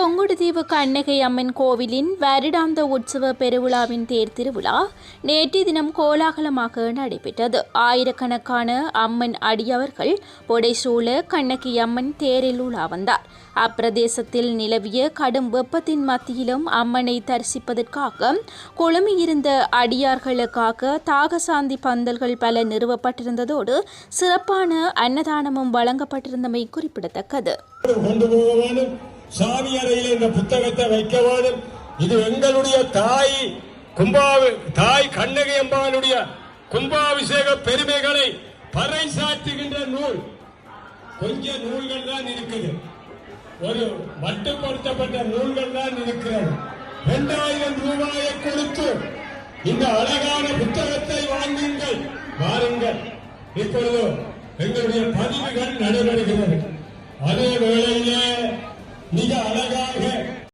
பொங்குடுதீவு கண்ணகை அம்மன் கோவிலின் வருடாந்த உற்சவ பெருவிழாவின் தேர் திருவிழா நேற்று தினம் கோலாகலமாக நடைபெற்றது. ஆயிரக்கணக்கான அம்மன் அடியவர்கள் பொடைசூழ கண்ணகி அம்மன் தேரில் உலா வந்தார் அப்பிரதேசத்தில் நிலவிய கடும் வெப்பத்தின் மத்தியிலும் அம்மனை தரிசிப்பதற்காக குழுமியிருந்த அடியார்களுக்காக தாகசாந்தி பந்தல்கள் பல நிறுவப்பட்டிருந்ததோடு சிறப்பான அன்னதானமும் வழங்கப்பட்டிருந்தமை குறிப்பிடத்தக்கது. சாமி அறையில் இந்த புத்தகத்தை வைக்க இது எங்களுடைய தாய் கும்பாவி தாய் கண்ணகி அம்பாளுடைய கும்பாபிஷேக பெருமைகளை பறைசாற்றுகின்ற நூல். கொஞ்ச நூல்கள் தான் இருக்குது. ஒரு மட்டுப்படுத்தப்பட்ட நூல்கள் தான் இருக்கிறது. இரண்டாயிரம் ரூபாயை கொடுத்து இந்த அழகான புத்தகத்தை வாங்குங்கள். வாருங்கள். இப்பொழுது எங்களுடைய பதிவுகள் நடைபெறுகிறது. 你干